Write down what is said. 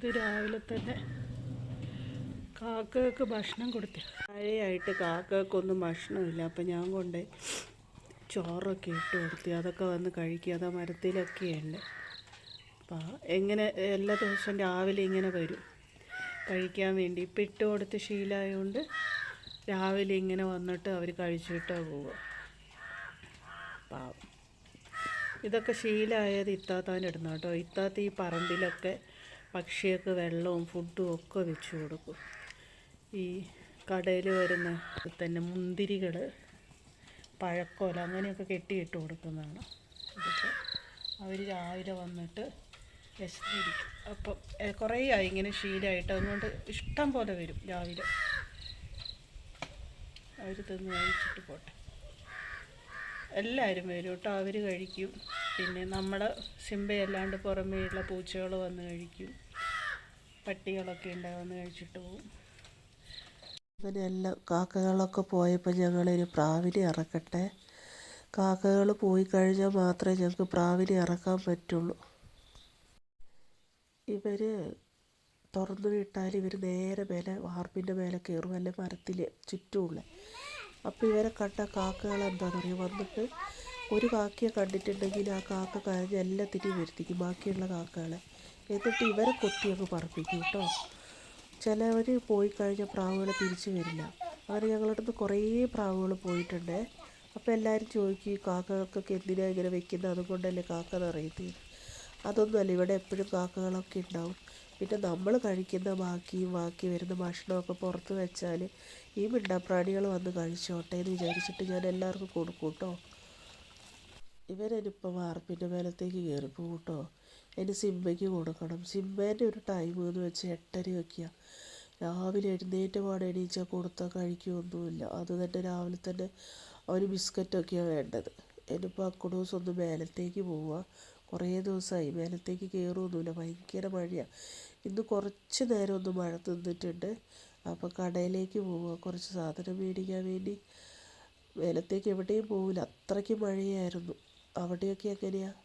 ഇത് രാവിലെ തന്നെ കാക്കകൾക്ക് ഭക്ഷണം കൊടുത്തു. മഴയായിട്ട് കാക്കകൾക്കൊന്നും ഭക്ഷണമില്ല. അപ്പം ഞാൻ കൊണ്ട് ചോറൊക്കെ ഇട്ട് കൊടുത്തു. അതൊക്കെ വന്ന് കഴിക്കുക അതാ മരത്തിലൊക്കെയുണ്ട്. അപ്പം എങ്ങനെ എല്ലാ ദിവസവും രാവിലെ ഇങ്ങനെ വരും. കഴിക്കാൻ വേണ്ടി ഇപ്പം ഇട്ട് കൊടുത്ത് ശീലമായതുകൊണ്ട് രാവിലെ ഇങ്ങനെ വന്നിട്ട് അവർ കഴിച്ചിട്ടാണ് പോവുക. പാവം ഇതൊക്കെ ശീലമായത് ഇത്താത്താൻ ഇടുന്ന കേട്ടോ ഇത്താത്ത ഈ പറമ്പിലൊക്കെ പക്ഷിയൊക്കെ വെള്ളവും ഫുഡും ഒക്കെ വെച്ച് കൊടുക്കും. ഈ കടയിൽ വരുന്ന തന്നെ മുന്തിരികൾ പഴക്കോല അങ്ങനെയൊക്കെ കെട്ടിയിട്ട് കൊടുക്കുന്നതാണ്. ഇതൊക്കെ അവർ രാവിലെ വന്നിട്ട് വിശന്നിരിക്കും. അപ്പം കുറേ ആയി ഇങ്ങനെ ശീലമായിട്ട് അതുകൊണ്ട് ഇഷ്ടം പോലെ വരും രാവിലെ. അവർ തിന്ന് കഴിച്ചിട്ട് പോട്ടെ. എല്ലാവരും വരും കേട്ടോ. അവർ കഴിക്കും. പിന്നെ നമ്മുടെ സിംബയല്ലാണ്ട് പുറമേയുള്ള പൂച്ചകൾ വന്ന് കഴിക്കും. പട്ടികളൊക്കെ ഉണ്ട് വന്ന് കഴിച്ചിട്ട് പോകും അങ്ങനെയെല്ലാം കാക്കകളൊക്കെ പോയപ്പോൾ ഞങ്ങളൊരു പ്രാവിനെ ഇറക്കട്ടെ. കാക്കകൾ പോയി കഴിഞ്ഞാൽ മാത്രമേ ഞങ്ങൾക്ക് പ്രാവിനെ ഇറക്കാൻ പറ്റുള്ളൂ. ഇവർ തുറന്നു വിട്ടാൽ ഇവർ നേരെ മേലെ വാർപ്പിന്റെ മേലെ കയറും. അല്ലെ മരത്തിൽ ചുറ്റുമുള്ള. അപ്പോൾ ഇവരെ കണ്ട കാക്കകൾ എന്താണെന്ന് പറയുക വന്നിട്ട് ഒരു കാക്കയെ കണ്ടിട്ടുണ്ടെങ്കിൽ ആ കാക്ക കരഞ്ഞ് എല്ലാത്തിനെയും വരുത്തിക്കും ബാക്കിയുള്ള കാക്കകളെ. എന്നിട്ട് ഇവരെ കൊത്തി അങ്ങ് പറപ്പിക്കും കേട്ടോ. ചിലവർ പോയി കഴിഞ്ഞാൽ പ്രാവുകൾ തിരിച്ചു വരില്ല. അങ്ങനെ ഞങ്ങളുടെ അടുത്ത് കുറേ പ്രാവുകൾ പോയിട്ടുണ്ട്. അപ്പോൾ എല്ലാവരും ചോദിക്കും കാക്കകൾക്കൊക്കെ എന്തിനാണ് ഇങ്ങനെ വെക്കുന്നത് അതുകൊണ്ടല്ലേ കാക്ക നിറയുന്നത് അതൊന്നുമല്ല ഇവിടെ എപ്പോഴും കാക്കകളൊക്കെ ഉണ്ടാവും. പിന്നെ നമ്മൾ കഴിക്കുന്ന ബാക്കിയും ബാക്കി വരുന്ന ഭക്ഷണമൊക്കെ പുറത്ത് വെച്ചാൽ ഈ മിണ്ടാപ്രാണികൾ വന്ന് കഴിച്ചോട്ടെ എന്ന് വിചാരിച്ചിട്ട് ഞാൻ എല്ലാവർക്കും കൊടുക്കും കേട്ടോ ഇവരിനിപ്പോൾ വാർപ്പിന്റെ മേലത്തേക്ക് കയറിപ്പോകും കേട്ടോ അതിന് സിംബയ്ക്ക് കൊടുക്കണം. സിംബേന്റെ ഒരു ടൈം എന്ന് വെച്ചാൽ എട്ടരയൊക്കെയാണ് രാവിലെ എഴുന്നേറ്റ് പാടെ എണീച്ചാൽ കൊടുത്താൽ കഴിക്കുകയൊന്നുമില്ല അത് തന്നെ രാവിലെ തന്നെ അവന് ബിസ്ക്കറ്റൊക്കെയാണ് വേണ്ടത്. ഇനിയിപ്പോൾ അക്കുഡൂസ് ഒന്ന് മേലത്തേക്ക് പോവുക കുറേ ദിവസമായി. മേലത്തേക്ക് കയറുമൊന്നുമില്ല ഭയങ്കര മഴയാണ് ഇന്ന് കുറച്ച് നേരം ഒന്ന് മഴ നിന്നിട്ടുണ്ട്. അപ്പോൾ കടയിലേക്ക് പോവുക കുറച്ച് സാധനം മേടിക്കാൻ വേണ്ടി. മേലത്തേക്ക് എവിടെയും പോവില്ല. അത്രയ്ക്ക് മഴയായിരുന്നു. അവിടെയൊക്കെ എങ്ങനെയാണ്